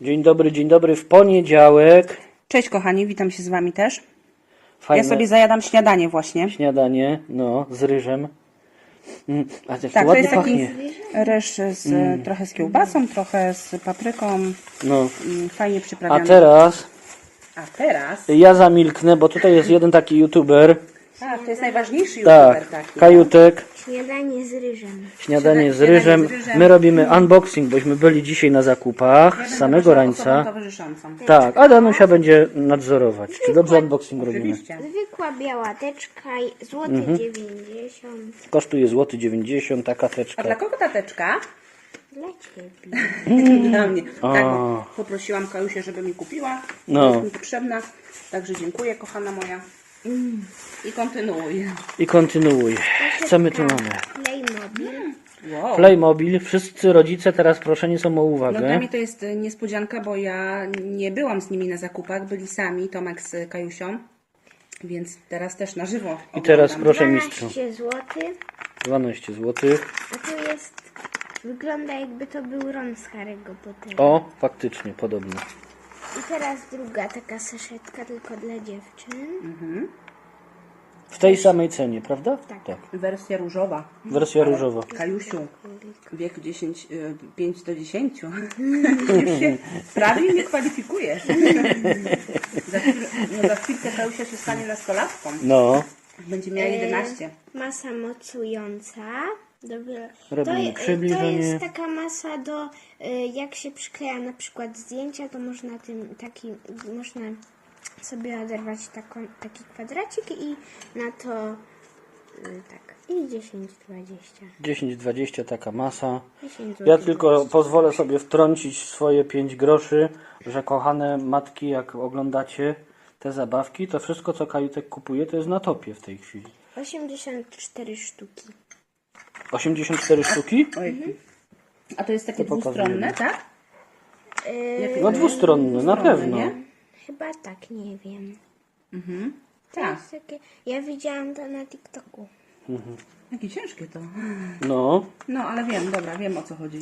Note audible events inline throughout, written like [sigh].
Dzień dobry, dzień dobry w poniedziałek. Cześć kochani, witam się z wami też. Fajne Ja sobie zajadam śniadanie właśnie. śniadanie, no, z ryżem. Mm, a jak Tak, to ładnie jest taki pachnie. ryż z, trochę z kiełbasą, trochę z papryką. No. mm, Fajnie A przyprawione. teraz A teraz? ja zamilknę, bo tutaj jest jeden taki youtuber. A, to jest najważniejszy youtuber Tak, taki. Kajutek, Śniadanie z ryżem. śniadanie z Śniadanie ryżem. z ryżem. My robimy unboxing, bośmy byli dzisiaj na zakupach Ja z samego waszą rańca. towarzyszącą. Tak, a Danusia będzie nadzorować. Czy dobrze unboxing robimy? Oczywiście. Zwykła biała teczka, i złoty Mhm. 90 Kosztuje złoty 90, taka A dla teczka. kogo ta teczka? dla ciebie. [laughs] Dla mnie. Tak, bo poprosiłam Kajusię, żeby mi kupiła. No. Jest mi potrzebna. Także dziękuję, kochana moja. I kontynuuj. I kontynuuj. Co my tu mamy? Playmobil. Wow. Playmobil. Wszyscy rodzice teraz proszeni są o No dla uwagę. mnie to jest e, niespodzianka, bo ja nie byłam z nimi na zakupach, byli sami, Tomek z Kajusią, więc teraz też na żywo I teraz oglądam. proszę mistrzu. 12 zł. 12 zł. A tu jest, wygląda jakby to był Ron z Harry'ego Pottera. O, faktycznie, podobno. I teraz druga taka saszetka tylko dla dziewczyn. W tej samej cenie, prawda? Tak. Wersja różowa. Wersja różowa. Kajusiu, wiek 10, e, 5 do 10. [laughs] Już się prawie nie kwalifikujesz. [laughs] za, no za chwilkę Kajusia się stanie nastolatką. No, Będzie miała 11. Masa mocująca. Dobra. Robimy to, przybliżenie. to jest taka masa do, y, jak się przykleja na przykład zdjęcia, to można tym taki, można sobie oderwać taką, taki kwadracik i na to y, tak. I 10, 20. 10-20 taka masa. 10 Ja zł. tylko pozwolę sobie wtrącić swoje 5 groszy, że kochane matki, jak oglądacie te zabawki, to wszystko co Kajutek kupuje to jest na topie w tej chwili. 84 sztuki. 84 sztuki? Oj. A to jest takie To pokazujemy. dwustronne, tak? Y, Jakie No dwustronne, na pewno. nie? chyba tak, nie wiem. To Tak. jest takie, ja widziałam to na TikToku. Jakie ciężkie to. No. No, ale wiem, dobra, wiem o co chodzi.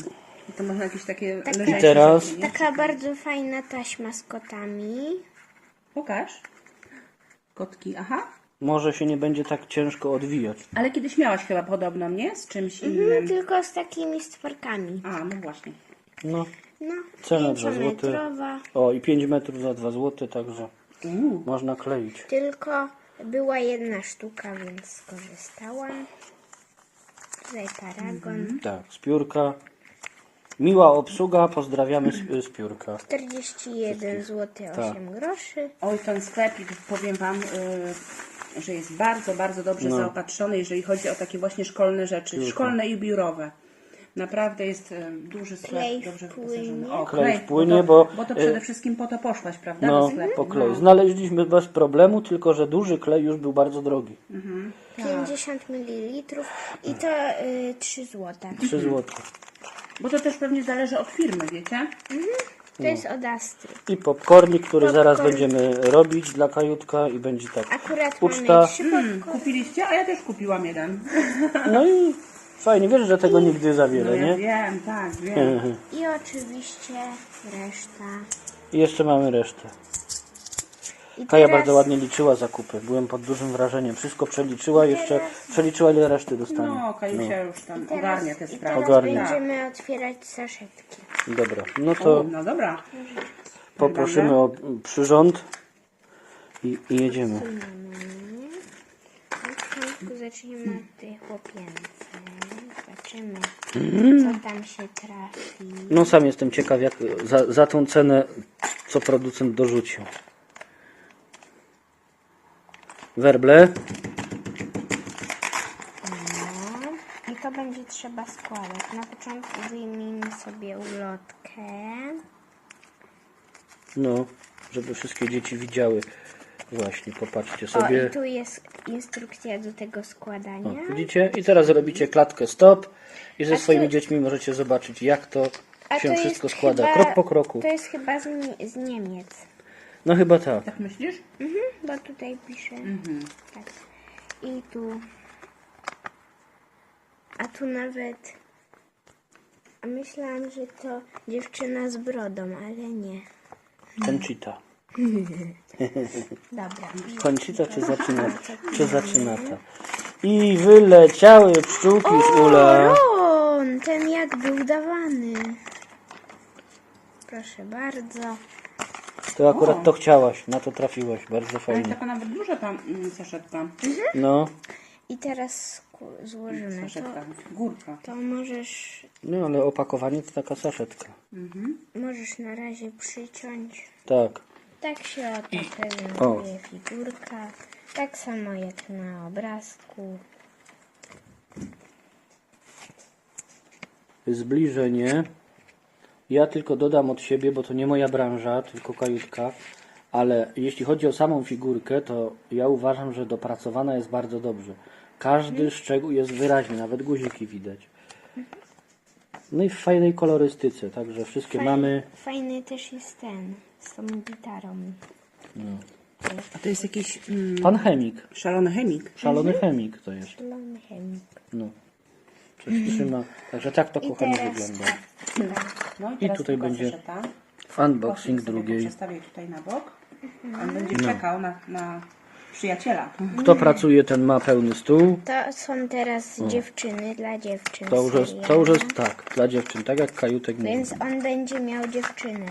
I to można jakieś takie Tak. lżejsze I teraz? rzeczy, nie? Taka bardzo fajna taśma z kotami. Pokaż. Kotki, aha. Może się nie będzie tak ciężko odwijać. Ale kiedyś miałaś chyba podobną, nie? Z czymś innym. Mhm, tylko z takimi stworkami. A, no właśnie. No. No, Cena 2 zł. pięciometrowa. O, i 5 metrów za 2 zł, także Uuu. można kleić. Tylko była jedna sztuka, więc skorzystałam. Tutaj paragon. Tak, z piórka. Miła obsługa, pozdrawiamy z, z piórka. 41 zł 8 Tak. groszy. Oj, ten sklepik, powiem Wam, y, że jest bardzo, bardzo dobrze No. zaopatrzony, jeżeli chodzi o takie właśnie szkolne rzeczy. Szkolne i biurowe. Naprawdę jest duży sklep, Klej dobrze wyposażony. O, Klej bo wpłynie, to, bo, bo to y, przede wszystkim po to poszłaś, prawda, No, do sklepu? po klej. Znaleźliśmy bez problemu, tylko że duży klej już był bardzo drogi. 50 ml i to y, 3 zł. 3 zł. Bo to też pewnie zależy od firmy, wiecie? To jest od Astry. I popcornik, który zaraz będziemy robić dla kajutka i będzie tak. Akurat Uczta. mamy 3 Hmm, kupiliście? A ja też kupiłam jeden. [laughs] No i fajnie, wiesz, że tego nigdy za No wiele, ja nie? wiem, tak, wiem. [laughs] i oczywiście reszta. I jeszcze mamy resztę. I Kaja teraz- bardzo ładnie liczyła zakupy. Byłem pod dużym wrażeniem. Wszystko przeliczyła, jeszcze przeliczyła ile reszty dostanie. No, Kajusia już tam Teraz, ogarnia te I sprawy. teraz Ogarnia. będziemy otwierać saszetki. Dobra, no To... to No dobra. poprosimy o przyrząd i, i jedziemy. Na początku zaczniemy od tej chłopięcej. Zobaczymy, co tam się trafi. No sam jestem ciekaw, jak za, za tą cenę, co producent dorzucił. Werble. No. I to będzie trzeba składać. Na początku wyjmijmy sobie ulotkę. No, żeby wszystkie dzieci widziały. Właśnie, popatrzcie O, sobie. i tu jest instrukcja do tego składania. Widzicie? I teraz robicie klatkę stop i ze A swoimi tu- dziećmi możecie zobaczyć, jak to A się to wszystko składa, chyba- krok po kroku. To jest chyba z, z Niemiec. No chyba tak. Tak myślisz? Mhm, bo tutaj pisze. Tak. I tu. A tu nawet. A myślałam, że to dziewczyna z brodą, ale nie. Conchita. [laughs] Dobra. Conchita czy zaczyna, [laughs] czy zaczynata. I wyleciały pszczółki z ula. Ron, ten jakby udawany. Proszę bardzo. To akurat to chciałaś, na to trafiłaś, bardzo Ale fajnie. taka nawet duża ta mm, saszetka. No, I teraz sku- złożymy to. Saszetka, górka. To możesz, no ale opakowanie to taka saszetka. możesz na razie przyciąć. Tak. Tak się oto prezentuje figurka. Tak samo jak na obrazku. Zbliżenie. Ja tylko dodam od siebie, bo to nie moja branża, tylko kajutka. Ale jeśli chodzi o samą figurkę, to ja uważam, że dopracowana jest bardzo dobrze. Każdy szczegół jest wyraźny, nawet guziki widać. No i w fajnej kolorystyce, także wszystkie mamy. Fajny też jest ten z tą gitarą. A to jest jakiś mm, Pan chemik, szalony chemik. szalony chemik to jest. Zielony chemik. No. Coś trzyma. Także tak to I kochani teraz wygląda. No I teraz tutaj tylko będzie. Unboxing Koszyk sobie drugiej. Przestawię tutaj na bok. On będzie czekał na, na przyjaciela. Kto pracuje, ten ma pełny stół. To są teraz dziewczyny dla dziewczyn. To już jest, to już jest tak, dla dziewczyn, tak jak kajutek mówi. Więc on będzie miał dziewczynę.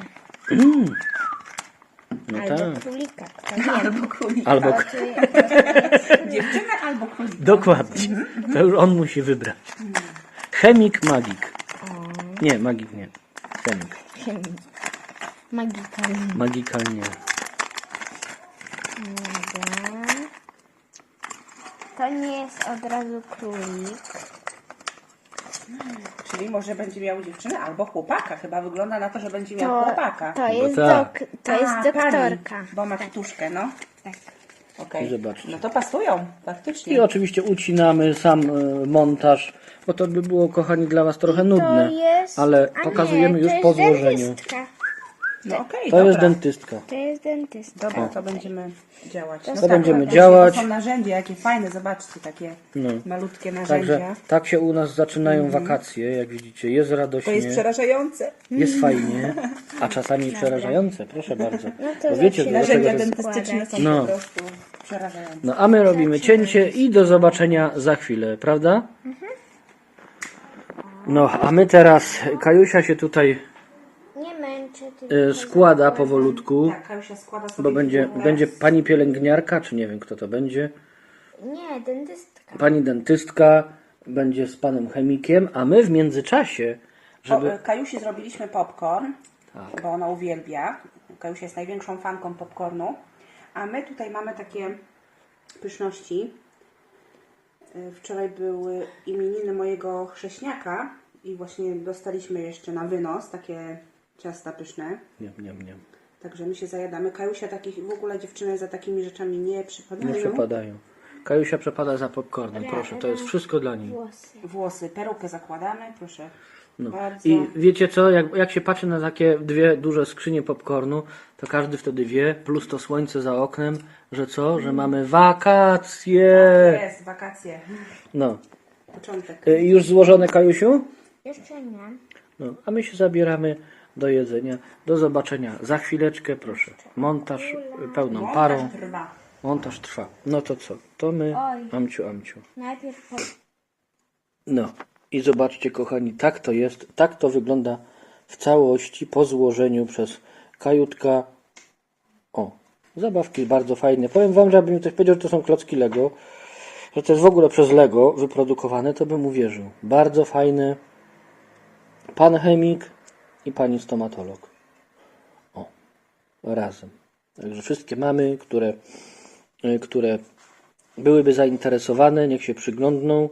No Albo tak. królika, [laughs] wie. Albo królik. Albo [laughs] Dziewczynę albo królika. dokładnie. To już on musi wybrać. Chemik, magik. Nie, magik nie. Chemik. Magika. Magikal nie. Dobra. To nie jest od razu królik. Czyli może będzie miał dziewczynę albo chłopaka. Chyba wygląda na to, że będzie miał To, chłopaka. to jest, tak. dok, to jest A, doktorka. Pani, bo ma tuszkę, no. Tak. Okej. I zobaczcie. No to pasują, I faktycznie. oczywiście ucinamy sam e, montaż, bo to by było, kochani, dla Was trochę nudne. To jest... Ale a pokazujemy nie, już to po jest złożeniu. Dentystka. No okej, To jest dobra. dentystka. To jest dentystka. Dobra, to będziemy działać. No To będziemy właśnie, działać. To są narzędzia, jakie fajne, zobaczcie, takie No. malutkie narzędzia. Także tak się u nas zaczynają wakacje, jak widzicie. Jest To radośnie. jest przerażające. Jest fajnie, [laughs] a czasami przerażające, proszę bardzo. [laughs] No to Bo wiecie, Narzędzia to jest... dentystyczne są No. po prostu przerażające. No a my robimy cięcie i do zobaczenia za chwilę, prawda? No, a my teraz, Kajusia się tutaj E, składa powolutku, Tak, Kajusia składa sobie bo będzie, będzie pani pielęgniarka, czy nie wiem kto to będzie, Nie, dentystka. pani dentystka, będzie z panem chemikiem, a my w międzyczasie, Po, żeby... e, Kajusi zrobiliśmy popcorn, Tak. bo ona uwielbia. Kajusia jest największą fanką popcornu. A my tutaj mamy takie pyszności. E, Wczoraj były imieniny mojego chrześniaka i właśnie dostaliśmy jeszcze na wynos takie ciasta pyszne. Nie, nie, nie, Także my się zajadamy. Kajusia takich, w ogóle dziewczyny za takimi rzeczami nie przypadają. nie przepadają. Kajusia przepada za popcornem, proszę, to jest wszystko dla niej. Włosy. Włosy, perukę zakładamy, proszę. No. Bardzo. I wiecie co, jak, jak się patrzy na takie dwie duże skrzynie popcornu, to każdy wtedy wie, plus to słońce za oknem, że co, że mamy wakacje. Jest, wakacje. No. Początek. Y, Już złożone, Kajusiu? Jeszcze nie. No, a my się zabieramy do jedzenia. Do zobaczenia za chwileczkę, proszę. Montaż y, pełną parą. Montaż trwa. No to co? To my, amciu, amciu. No i zobaczcie kochani, tak to jest, tak to wygląda w całości po złożeniu przez kajutka. O, zabawki bardzo fajne. Powiem wam, że jakby mi ktoś powiedział, że to są klocki Lego, że to jest w ogóle przez Lego wyprodukowane, to bym uwierzył. Bardzo fajne. Pan chemik i pani stomatolog. O, razem. Także wszystkie mamy, które, y, które byłyby zainteresowane, niech się przyglądną,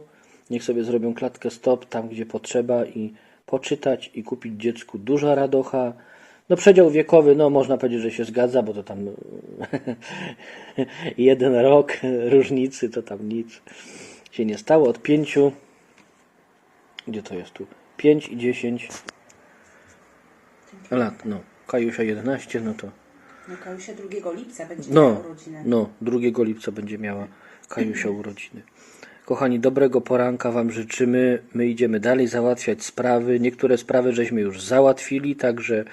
niech sobie zrobią klatkę stop tam, gdzie potrzeba i poczytać i kupić dziecku duża radocha. No przedział wiekowy, no można powiedzieć, że się zgadza, bo to tam [laughs] jeden rok różnicy, to tam nic się nie stało. Od pięciu, gdzie to jest tu? 5 i 10 lat, no. Kajusia 11, no to No Kajusia 2 lipca będzie no, miała urodziny. no, 2 lipca będzie miała Kajusia urodziny. Kochani, dobrego poranka Wam życzymy. My idziemy dalej załatwiać sprawy. Niektóre sprawy żeśmy już załatwili, także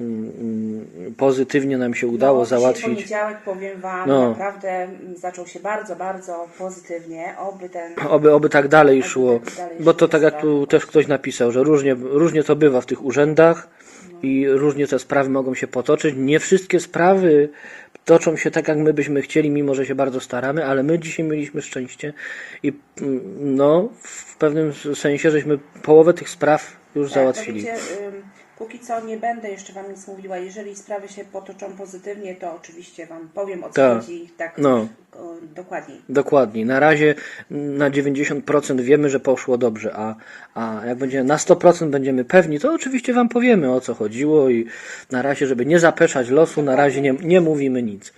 mm, mm, pozytywnie nam się udało no, załatwić. poniedziałek, powiem Wam, No. naprawdę mm, zaczął się bardzo, bardzo pozytywnie. Oby ten... Oby, oby tak dalej szło, tak dalej bo to tak jak tu też ktoś napisał, że różnie, różnie to bywa w tych urzędach i różnie te sprawy mogą się potoczyć. Nie wszystkie sprawy toczą się tak, jak my byśmy chcieli, mimo że się bardzo staramy, ale my dzisiaj mieliśmy szczęście i mm, no, w pewnym sensie żeśmy połowę tych spraw już Tak, załatwili. wiecie, ym, póki co nie będę jeszcze Wam nic mówiła. Jeżeli sprawy się potoczą pozytywnie, to oczywiście Wam powiem o co Tak. chodzi tak No. dokładniej. Dokładnie. Na razie na 90% wiemy, że poszło dobrze, a, a jak będzie na 100% będziemy pewni, to oczywiście Wam powiemy o co chodziło i na razie, żeby nie zapeszać losu, na razie nie, nie mówimy nic.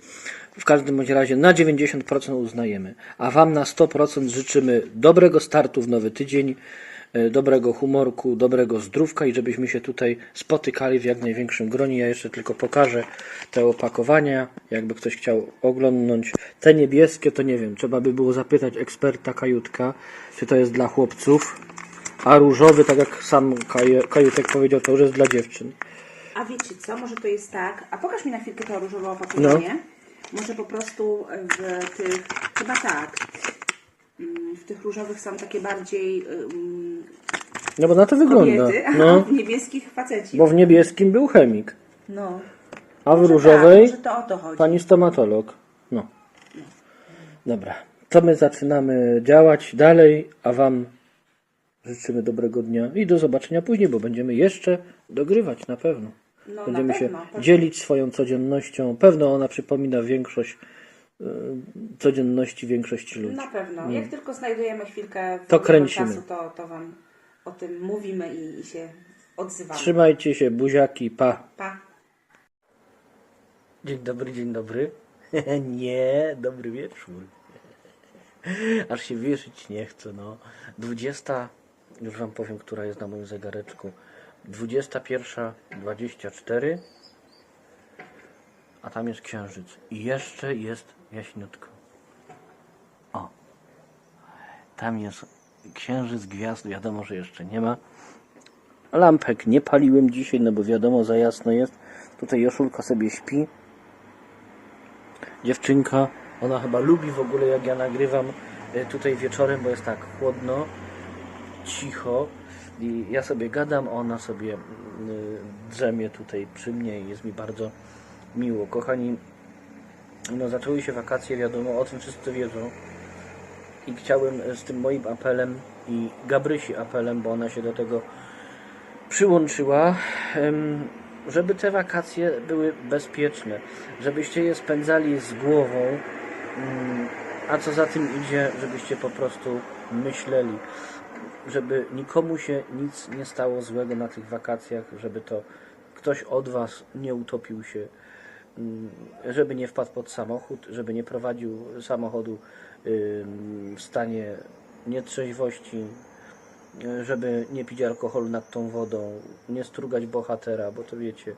W każdym bądź razie na 90% uznajemy, a Wam na 100% życzymy dobrego startu w nowy tydzień, dobrego humorku, dobrego zdrówka i żebyśmy się tutaj spotykali w jak największym gronie. Ja jeszcze tylko pokażę te opakowania, jakby ktoś chciał oglądnąć. Te niebieskie to nie wiem, trzeba by było zapytać eksperta kajutka, czy to jest dla chłopców, a różowy, tak jak sam kaj- kajutek powiedział, to już jest dla dziewczyn. A wiecie co, może to jest tak, a pokaż mi na chwilkę to różowe opakowanie. No. Może po prostu w tych, chyba tak, w tych różowych są takie bardziej um, No bo na to wygląda. kobiety, a No, w [laughs] niebieskich faceci. bo w niebieskim był chemik, No. a w Może różowej Tak, to o to chodzi. Pani stomatolog. No. Dobra. To my zaczynamy działać dalej, a Wam życzymy dobrego dnia i do zobaczenia później, bo będziemy jeszcze dogrywać na pewno. No, Będziemy na się pewno, pewno. dzielić swoją codziennością. Pewno ona przypomina większość codzienności większości ludzi. Na pewno. Jak tylko znajdujemy chwilkę To kręcimy. czasu, to, to Wam o tym mówimy i, i się odzywamy. Trzymajcie się, buziaki, pa. Pa. Dzień dobry, dzień dobry. [laughs] nie, dobry wieczór. [laughs] Aż się wierzyć nie chcę, no. 20, już wam powiem, która jest na moim zegareczku. 21.24, a tam jest księżyc. I jeszcze jest jaśniutko. O, tam jest księżyc, gwiazd, wiadomo, że jeszcze nie ma. Lampek nie paliłem dzisiaj, no bo wiadomo, za jasno jest. Tutaj Joszulka sobie śpi. Dziewczynka, ona chyba lubi w ogóle jak ja nagrywam e, tutaj wieczorem, bo jest tak chłodno, cicho i ja sobie gadam, ona sobie mm, drzemie tutaj przy mnie i jest mi bardzo miło. Kochani, no zaczęły się wakacje, wiadomo, o tym wszyscy wiedzą. I chciałem z tym moim apelem i Gabrysi apelem, bo ona się do tego przyłączyła, żeby te wakacje były bezpieczne, żebyście je spędzali z głową, mm, a co za tym idzie, żebyście po prostu myśleli, żeby nikomu się nic nie stało złego na tych wakacjach, żeby to ktoś od Was nie utopił się, żeby nie wpadł pod samochód, żeby nie prowadził samochodu w stanie nietrzeźwości, żeby nie pić alkoholu nad tą wodą, nie strugać bohatera, bo to wiecie,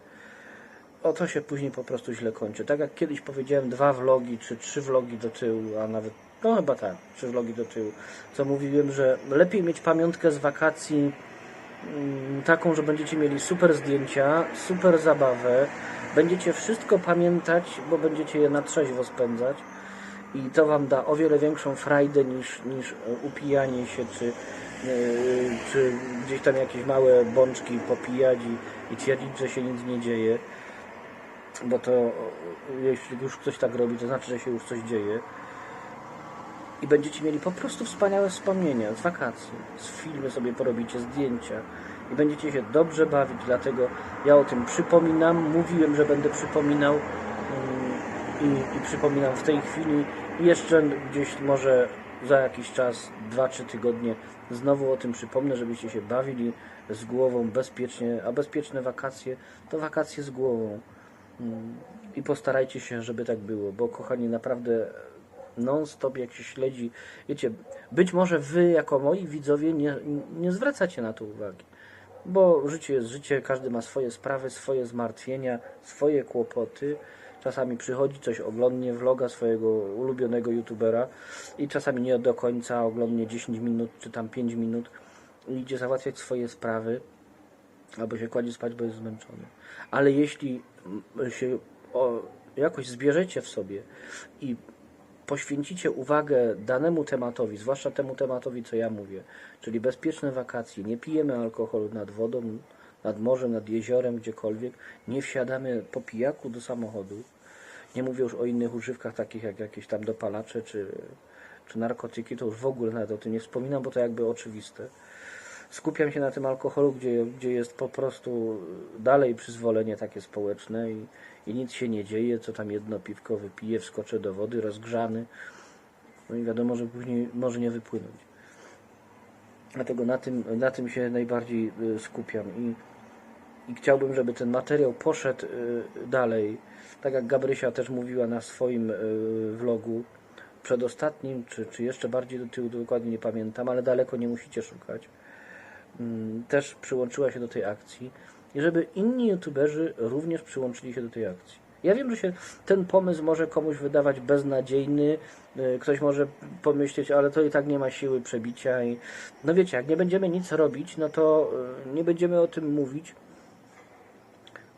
o to się później po prostu źle kończy. Tak jak kiedyś powiedziałem, dwa vlogi, czy trzy vlogi do tyłu, a nawet, no chyba tak, trzy vlogi do tyłu, co mówiłem, że lepiej mieć pamiątkę z wakacji mm, taką, że będziecie mieli super zdjęcia, super zabawę, będziecie wszystko pamiętać, bo będziecie je na trzeźwo spędzać. I to Wam da o wiele większą frajdę niż, niż e, upijanie się, czy, yy, czy gdzieś tam jakieś małe bączki popijać i, i twierdzić, że się nic nie dzieje, bo to e, jeśli już ktoś tak robi, to znaczy, że się już coś dzieje. I będziecie mieli po prostu wspaniałe wspomnienia z wakacji, z filmy sobie porobicie, zdjęcia i będziecie się dobrze bawić, dlatego ja o tym przypominam, mówiłem, że będę przypominał mm, i, i przypominam w tej chwili. I jeszcze gdzieś może za jakiś czas, 2-3 tygodnie znowu o tym przypomnę, żebyście się bawili z głową bezpiecznie, a bezpieczne wakacje to wakacje z głową. Mm, I postarajcie się, żeby tak było, bo kochani, naprawdę non-stop jak się śledzi, wiecie, być może wy jako moi widzowie nie, nie zwracacie na to uwagi, bo życie jest życie, każdy ma swoje sprawy, swoje zmartwienia, swoje kłopoty czasami przychodzi, coś oglądnie vloga swojego ulubionego youtubera i czasami nie do końca oglądnie 10 minut czy tam 5 minut idzie załatwiać swoje sprawy albo się kładzie spać, bo jest zmęczony. Ale jeśli mm, się o, jakoś zbierzecie w sobie i poświęcicie uwagę danemu tematowi, zwłaszcza temu tematowi, co ja mówię, czyli bezpieczne wakacje, nie pijemy alkoholu nad wodą, nad morzem, nad jeziorem, gdziekolwiek, nie wsiadamy po pijaku do samochodu, nie mówię już o innych używkach takich jak jakieś tam dopalacze czy, czy narkotyki, to już w ogóle nawet o tym nie wspominam, bo to jakby oczywiste. Skupiam się na tym alkoholu, gdzie, gdzie jest po prostu dalej przyzwolenie takie społeczne i, i nic się nie dzieje, co tam jedno piwko wypije, wskoczę do wody, rozgrzany, no i wiadomo, że później może nie wypłynąć. Dlatego na tym, na tym się najbardziej y, skupiam i, i chciałbym, żeby ten materiał poszedł y, dalej. Tak jak Gabrysia też mówiła na swoim y, vlogu przedostatnim, czy, czy jeszcze bardziej do tyłu, dokładnie nie pamiętam, ale daleko nie musicie szukać. Mm, Też przyłączyła się do tej akcji i żeby inni youtuberzy również przyłączyli się do tej akcji. Ja wiem, że się ten pomysł może komuś wydawać beznadziejny, y, ktoś może pomyśleć, ale to i tak nie ma siły przebicia i no wiecie, jak nie będziemy nic robić, no to y, nie będziemy o tym mówić,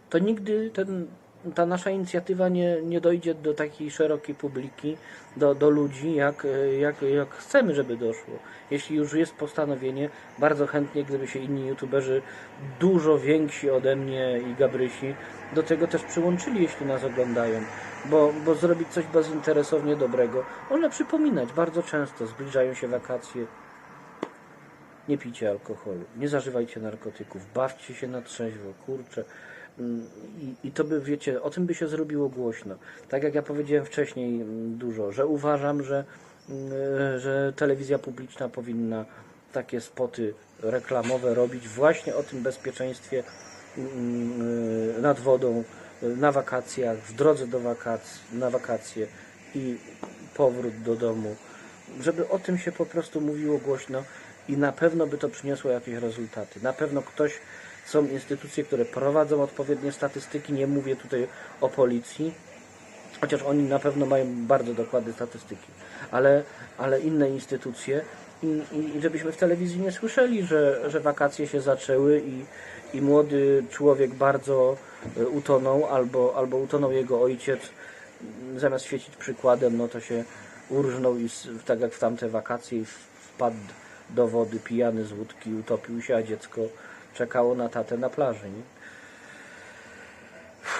to nigdy ten, ta nasza inicjatywa nie, nie dojdzie do takiej szerokiej publiki, do, do ludzi, jak, jak, jak chcemy, żeby doszło. Jeśli już jest postanowienie, bardzo chętnie, gdyby się inni youtuberzy dużo więksi ode mnie i Gabrysi do tego też przyłączyli, jeśli nas oglądają. Bo, bo zrobić coś bezinteresownie dobrego, można przypominać bardzo często, zbliżają się wakacje, nie pijcie alkoholu, nie zażywajcie narkotyków, bawcie się na trzeźwo, kurczę. I, I to by, wiecie, o tym by się zrobiło głośno. Tak jak ja powiedziałem wcześniej mm, dużo, że uważam, że, mm, że telewizja publiczna powinna takie spoty reklamowe robić właśnie o tym bezpieczeństwie mm, nad wodą, na wakacjach, w drodze do wakacji, na wakacje i powrót do domu, żeby o tym się po prostu mówiło głośno i na pewno by to przyniosło jakieś rezultaty. Na pewno ktoś, są instytucje, które prowadzą odpowiednie statystyki, nie mówię tutaj o policji, chociaż oni na pewno mają bardzo dokładne statystyki, ale, ale inne instytucje. I, i, żebyśmy w telewizji nie słyszeli, że, że wakacje się zaczęły i, i młody człowiek bardzo e, utonął, albo, albo utonął jego ojciec, m, zamiast świecić przykładem, no to się urżnął i tak jak w tamte wakacje wpadł do wody pijany z łódki, utopił się, a dziecko czekało na tatę na plaży. Nie?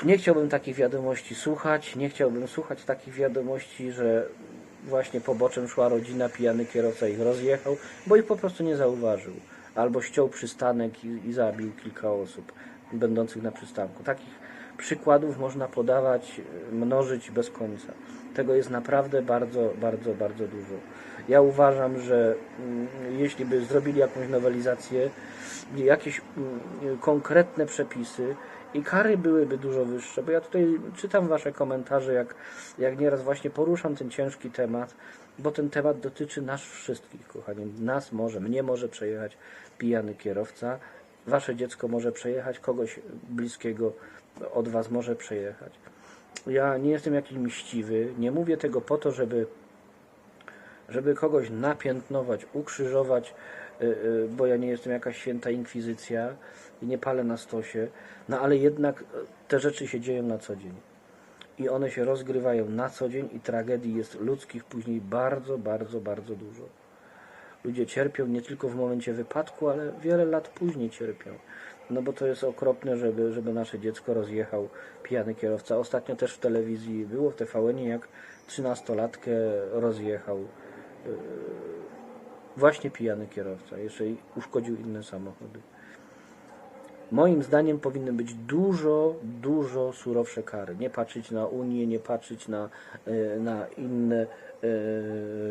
Nie chciałbym takich wiadomości słuchać, nie chciałbym słuchać takich wiadomości, że właśnie poboczem szła rodzina, pijany kierowca ich rozjechał, bo ich po prostu nie zauważył. Albo ściął przystanek i, i zabił kilka osób będących na przystanku. Takich przykładów można podawać, mnożyć bez końca. Tego jest naprawdę bardzo, bardzo, bardzo dużo. Ja uważam, że mm, jeśli by zrobili jakąś nowelizację, jakieś mm, konkretne przepisy i kary byłyby dużo wyższe, bo ja tutaj czytam Wasze komentarze, jak, jak nieraz właśnie poruszam ten ciężki temat, bo ten temat dotyczy nas wszystkich, kochani. Nas może, mnie może przejechać pijany kierowca, Wasze dziecko może przejechać, kogoś bliskiego od Was może przejechać. Ja nie jestem jakiś mściwy, nie mówię tego po to, żeby żeby kogoś napiętnować, ukrzyżować, y, y, bo ja nie jestem jakaś święta inkwizycja i nie palę na stosie, no ale jednak y, te rzeczy się dzieją na co dzień. I one się rozgrywają na co dzień i tragedii jest ludzkich później bardzo, bardzo, bardzo dużo. Ludzie cierpią nie tylko w momencie wypadku, ale wiele lat później cierpią. No bo to jest okropne, żeby, żeby nasze dziecko rozjechał pijany kierowca. Ostatnio też w telewizji było w tvn jak trzynastolatkę rozjechał yy, właśnie pijany kierowca. Jeszcze uszkodził inne samochody. Moim zdaniem powinny być dużo, dużo surowsze kary. Nie patrzeć na Unię, nie patrzeć na, e, na inne e,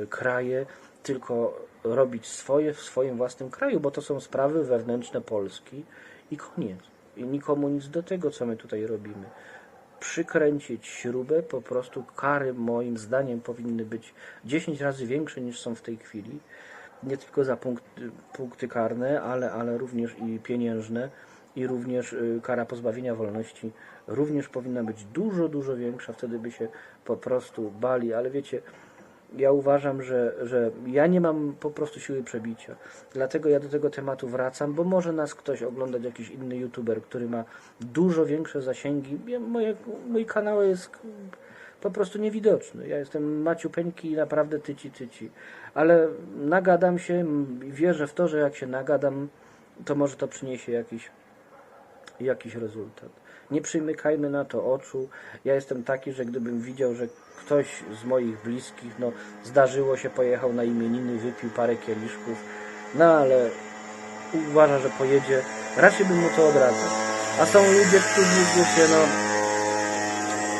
kraje, tylko robić swoje w swoim własnym kraju, bo to są sprawy wewnętrzne Polski i koniec. I nikomu nic do tego, co my tutaj robimy. Przykręcić śrubę, po prostu kary moim zdaniem powinny być 10 razy większe niż są w tej chwili. Nie tylko za punkty, punkty karne, ale, ale również i pieniężne i również y, kara pozbawienia wolności również powinna być dużo, dużo większa, wtedy by się po prostu bali, ale wiecie, ja uważam, że, że ja nie mam po prostu siły przebicia. Dlatego ja do tego tematu wracam, bo może nas ktoś oglądać, jakiś inny youtuber, który ma dużo większe zasięgi. Ja, moje, mój kanał jest po prostu niewidoczny. Ja jestem maciupeńki i naprawdę tyci, tyci. Ale nagadam się i wierzę w to, że jak się nagadam, to może to przyniesie jakiś jakiś rezultat. Nie przymykajmy na to oczu. Ja jestem taki, że gdybym widział, że ktoś z moich bliskich, no zdarzyło się, pojechał na imieniny, wypił parę kieliszków, no ale uważa, że pojedzie, raczej bym mu to odradzał. A są ludzie, którzy wiecie, no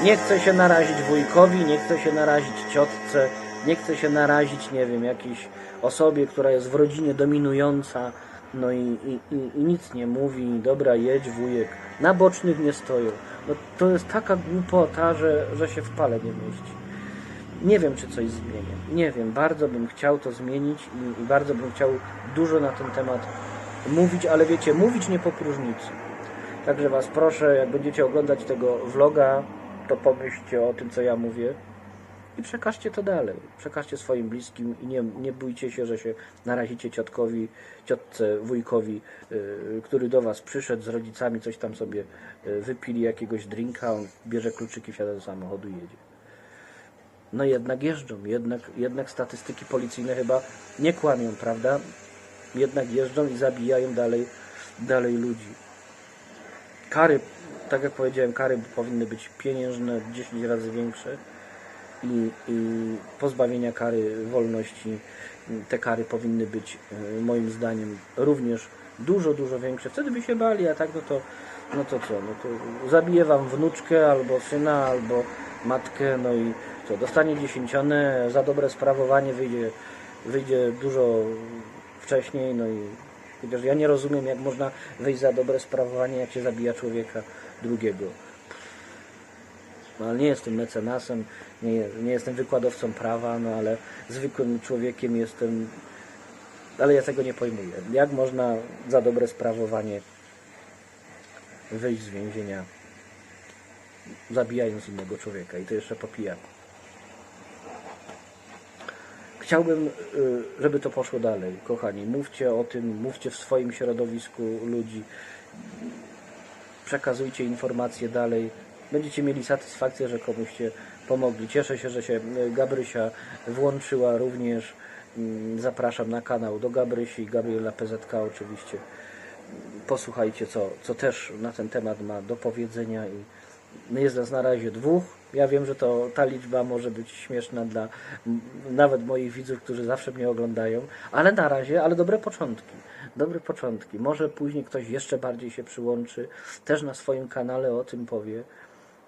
nie chce się narazić wujkowi, nie chce się narazić ciotce, nie chce się narazić, nie wiem, jakiejś osobie, która jest w rodzinie dominująca, no i, i, i, i nic nie mówi, dobra, jedź wujek, na bocznych nie stoją. No to jest taka głupota, że, że się w pale nie mieści. Nie wiem, czy coś zmienię. Nie wiem, bardzo bym chciał to zmienić i, i bardzo bym chciał dużo na ten temat mówić, ale wiecie, mówić nie po próżnicy. Także Was proszę, jak będziecie oglądać tego vloga, to pomyślcie o tym, co ja mówię i przekażcie to dalej. Przekażcie swoim bliskim i nie, nie bójcie się, że się narazicie ciotkowi, ciotce, wujkowi, yy, który do Was przyszedł z rodzicami, coś tam sobie yy, wypili, jakiegoś drinka, on bierze kluczyki, wsiada do samochodu i jedzie. No jednak jeżdżą, jednak, jednak statystyki policyjne chyba nie kłamią, prawda? Jednak jeżdżą i zabijają dalej, dalej ludzi. Kary, tak jak powiedziałem, kary powinny być pieniężne, 10 razy większe i, i pozbawienia kary wolności. Te kary powinny być e, moim zdaniem również dużo, dużo większe. Wtedy by się bali, a tak no to, no to co, no to zabiję wam wnuczkę albo syna, albo matkę, no i co, dostanie dziesięcione, za dobre sprawowanie wyjdzie, wyjdzie dużo wcześniej, no i chociaż ja nie rozumiem, jak można wyjść za dobre sprawowanie, jak się zabija człowieka drugiego. No, ale nie jestem mecenasem, nie, nie jestem wykładowcą prawa, no ale zwykłym człowiekiem jestem, ale ja tego nie pojmuję. Jak można za dobre sprawowanie wyjść z więzienia, zabijając innego człowieka i to jeszcze po pijaku? Chciałbym, y, żeby to poszło dalej, kochani. Mówcie o tym, mówcie w swoim środowisku ludzi, przekazujcie informacje dalej. Będziecie mieli satysfakcję, że komuście pomogli. Cieszę się, że się y, Gabrysia włączyła również. Mm, Zapraszam na kanał do Gabrysi, Gabriela PZK oczywiście. Posłuchajcie, co, co też na ten temat ma do powiedzenia i jest nas na razie dwóch. Ja wiem, że to ta liczba może być śmieszna dla nawet moich widzów, którzy zawsze mnie oglądają, ale na razie, ale dobre początki. Dobre początki. Może później ktoś jeszcze bardziej się przyłączy, też na swoim kanale o tym powie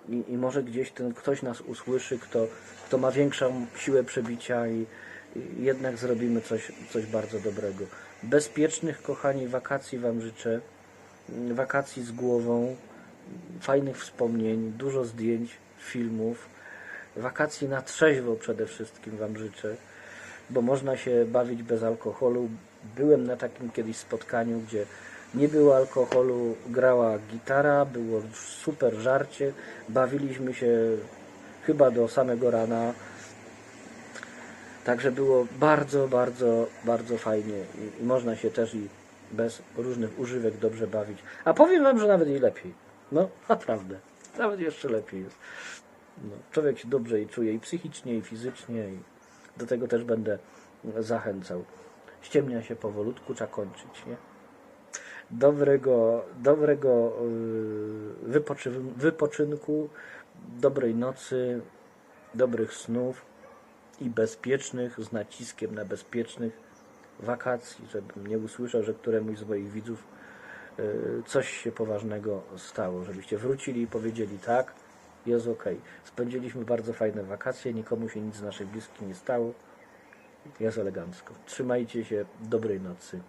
i, i może gdzieś ten ktoś nas usłyszy, kto, kto ma większą siłę przebicia i, i jednak zrobimy coś, coś bardzo dobrego. Bezpiecznych, kochani, wakacji Wam życzę. Wakacji z głową, fajnych wspomnień, dużo zdjęć, filmów. Wakacji na trzeźwo przede wszystkim Wam życzę, bo można się bawić bez alkoholu. Byłem na takim kiedyś spotkaniu, gdzie nie było alkoholu, grała gitara, było super żarcie, bawiliśmy się chyba do samego rana. Także było bardzo, bardzo, bardzo fajnie i, można się też i bez różnych używek dobrze bawić. A powiem Wam, że nawet i lepiej. No, naprawdę. Nawet jeszcze lepiej jest. No, człowiek się dobrze i czuje i psychicznie, i fizycznie i do tego też będę zachęcał. Ściemnia się powolutku, trzeba kończyć, nie? Dobrego, dobrego wypoczy- wypoczynku, dobrej nocy, dobrych snów i bezpiecznych, z naciskiem na bezpiecznych wakacji, żebym nie usłyszał, że któremuś z moich widzów y, coś się poważnego stało, żebyście wrócili i powiedzieli tak, jest ok. Spędziliśmy bardzo fajne wakacje, nikomu się nic z naszych bliskich nie stało, jest elegancko. Trzymajcie się, dobrej nocy.